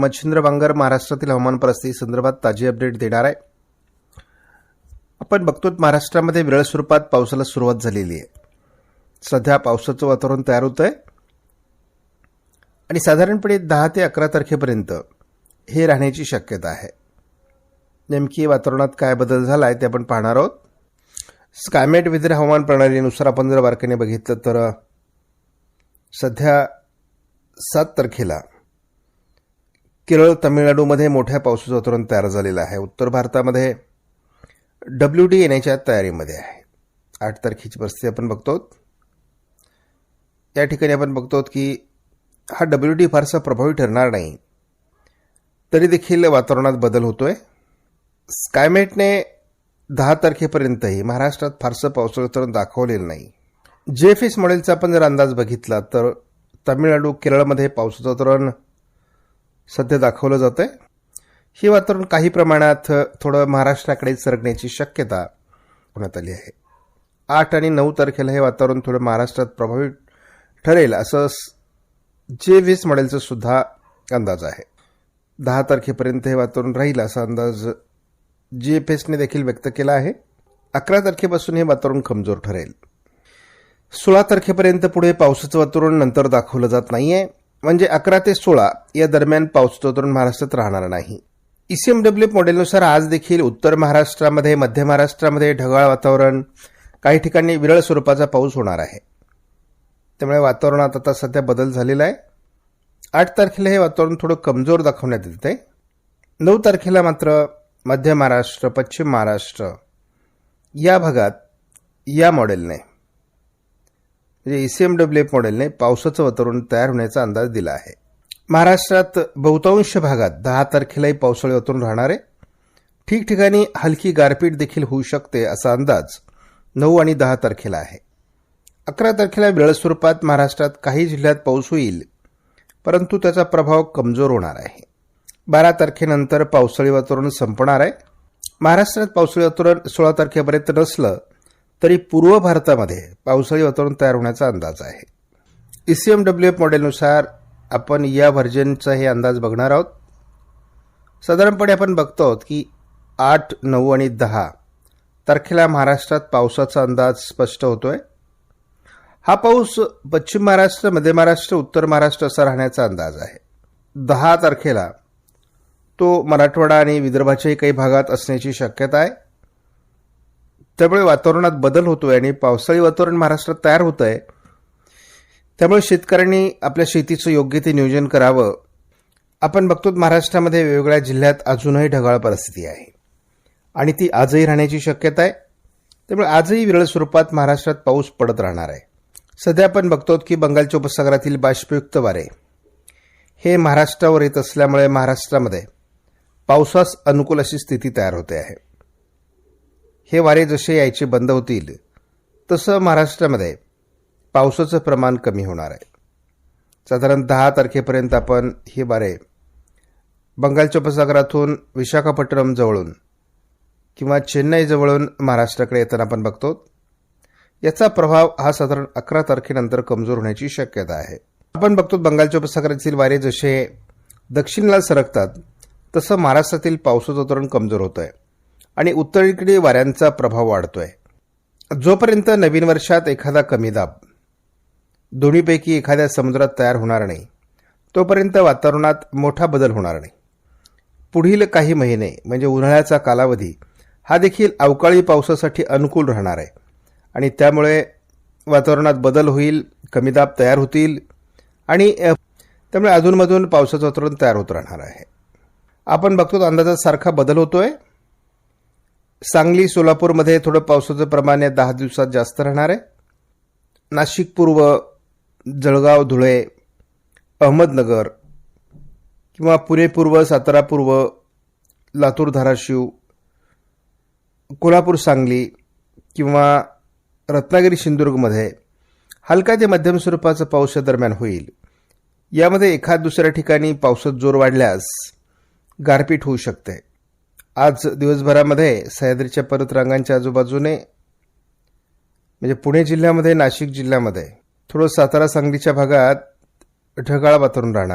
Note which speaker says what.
Speaker 1: मच्छिंद्र बांगर महाराष्ट्रातील हवामान परिस्थिती संदर्भात ताजी अपडेट देणार आहे. आपण बघतो महाराष्ट्रामध्ये विरळ स्वरूपात पावसाला सुरुवात झालेली आहे. सध्या पावसाचं वातावरण तयार होतं आहे आणि साधारणपणे दहा ते अकरा तारखेपर्यंत हे राहण्याची शक्यता आहे. नेमकी वातावरणात काय बदल झाला आहे ते आपण पाहणार आहोत. स्कायमेट वेदर हवामान प्रणालीनुसार आपण जर बारकाने बघितलं तर सध्या सात तारखेला केरळ तमिळनाडूमध्ये मोठ्या पावसाचं वातावरण तयार झालेलं आहे. उत्तर भारतामध्ये डब्ल्यू डी येण्याच्या तयारीमध्ये आहे. आठ तारखेची परिस्थिती आपण बघतो. या ठिकाणी आपण बघतो की हा डब्ल्यू डी फारसा प्रभावी ठरणार नाही. तरी देखील वातावरणात बदल होतोय. स्कायमेटने दहा तारखेपर्यंतही महाराष्ट्रात फारसं पावसाळं वातावरण दाखवलेलं नाही. जे एफ एस मॉडेलचा आपण जर अंदाज बघितला तर तामिळनाडू केरळमध्ये पावसाचं वातावरण सध्या दाखवलं जातं आहे हे वातावरण काही प्रमाणात थोडं महाराष्ट्राकडे सरकण्याची शक्यता होण्यात आली आहे. आठ आणि नऊ तारखेला हे वातावरण थोडं महाराष्ट्रात प्रभावी ठरेल असं जे वीस मॉडेलचा सुद्धा अंदाज आहे. दहा तारखेपर्यंत हे वातावरण राहील असा अंदाज जी एफ एसने देखील व्यक्त केला आहे. अकरा तारखेपासून हे वातावरण कमजोर ठरेल. सोळा तारखेपर्यंत पुढे पावसाचं वातावरण नंतर दाखवलं जात नाही आहे म्हणजे अकरा ते सोळा या दरम्यान पावसाचं वातावरण महाराष्ट्रात राहणार नाही. ईसीएमडब्ल्यू मॉडेलनुसार आज देखील उत्तर महाराष्ट्रामध्ये मध्य महाराष्ट्रामध्ये ढगाळ वातावरण काही ठिकाणी विरळ स्वरूपाचा पाऊस होणार आहे. त्यामुळे वातावरणात आता सध्या बदल झालेला आहे. आठ तारखेला हे वातावरण थोडं कमजोर दाखवण्यात येत. आहे नऊ तारखेला मात्र मध्य महाराष्ट्र पश्चिम महाराष्ट्र या भागात या मॉडेलने म्हणजे ई सी एम डब्ल्यू मॉडेलने पावसाचं वातावरण तयार होण्याचा अंदाज दिला आहे. महाराष्ट्रात बहुतांश भागात दहा तारखेलाही पावसाळी वातावरण राहणार आहे. ठिकठिकाणी हलकी गारपीट देखील होऊ शकते असा अंदाज नऊ आणि दहा तारखेला आहे. अकरा तारखेला वेळ स्वरूपात महाराष्ट्रात काही जिल्ह्यात पाऊस होईल परंतु त्याचा प्रभाव कमजोर होणार आहे. बारा तारखेनंतर पावसाळी वातावरण संपणार आहे. महाराष्ट्रात पावसाळी वातावरण सोळा तारखेपर्यंत नसलं तरी पूर्व भारतामध्ये पावसाळी वातावरण तयार होण्याचा अंदाज आहे. E ईसीएमडब्ल्यू एफ मॉडेलनुसार आपण या व्हर्जनचा हे अंदाज बघणार आहोत. साधारणपणे आपण बघतो आहोत की आठ नऊ आणि दहा तारखेला महाराष्ट्रात पावसाचा अंदाज स्पष्ट होतोय. हा पाऊस पश्चिम महाराष्ट्र मध्य महाराष्ट्र उत्तर महाराष्ट्र असा राहण्याचा अंदाज आहे. दहा तारखेला तो मराठवाडा आणि विदर्भाच्याही काही भागात असण्याची शक्यता आहे. त्यामुळे वातावरणात बदल होतोय आणि पावसाळी वातावरण महाराष्ट्रात तयार होत आहे त्यामुळे शेतकऱ्यांनी आपल्या शेतीचं योग्य ते नियोजन करावं. आपण बघतो महाराष्ट्रामध्ये वेगवेगळ्या जिल्ह्यात अजूनही ढगाळ परिस्थिती आहे. आणि ती आजही राहण्याची शक्यता आहे. त्यामुळे आजही विरळ स्वरूपात महाराष्ट्रात पाऊस पडत राहणार आहे. सध्या आपण बघतो की बंगालच्या उपसागरातील बाष्पयुक्त वारे हे महाराष्ट्रावर येत असल्यामुळे महाराष्ट्रामध्ये पावसास अनुकूल अशी स्थिती तयार होते आहे. हे वारे जसे यायचे बंद होतील तसं महाराष्ट्रामध्ये पावसाचं प्रमाण कमी होणार आहे. साधारण दहा तारखेपर्यंत आपण हे वारे बंगालच्या उपसागरातून विशाखापट्टणम जवळून किंवा चेन्नईजवळून महाराष्ट्राकडे येताना आपण बघतो. याचा प्रभाव हा साधारण अकरा तारखेनंतर कमजोर होण्याची शक्यता आहे. आपण बघतो बंगालच्या उपसागरातील वारे जसे दक्षिणला सरकतात तसं महाराष्ट्रातील पावसाचं वातावरण कमजोर होत आहे आणि उत्तरेकडे वाऱ्यांचा प्रभाव वाढतोय. जोपर्यंत नवीन वर्षात एखादा कमी दाब दोन्हीपैकी एखाद्या समुद्रात तयार होणार नाही तोपर्यंत वातावरणात मोठा बदल होणार नाही. पुढील काही महिने म्हणजे उन्हाळ्याचा कालावधी हा देखील अवकाळी पावसासाठी अनुकूल राहणार आहे. आणि त्यामुळे वातावरणात बदल होईल कमी दाब तयार होतील आणि त्यामुळे अधूनमधून पावसाचं वातावरण तयार होत राहणार आहे. आपण बघतो अंदाजात सारखा बदल होतोय. सांगली सोलापूरमध्ये थोडं पावसाचं प्रमाण या दहा दिवसात जास्त राहणार आहे. नाशिक पूर्व जळगाव धुळे अहमदनगर किंवा पुणे पूर्व सातारा पूर्व लातूर धाराशिव कोल्हापूर सांगली किंवा रत्नागिरी सिंधुदुर्गमध्ये हलका ते मध्यम स्वरूपाचा पाऊस दरम्यान होईल. यामध्ये एखाद दुसऱ्या ठिकाणी पावसात जोर वाढल्यास गारपीट होऊ शकते. आज दिवसभरामध्ये सह्याद्रीच्या पर्वतरांगांच्या आजूबाजूने म्हणजे पुणे जिल्ह्यामध्ये नाशिक जिल्ह्यामध्ये थोडं सातारा सांगलीच्या भागात ढगाळ वातावरण राहणार.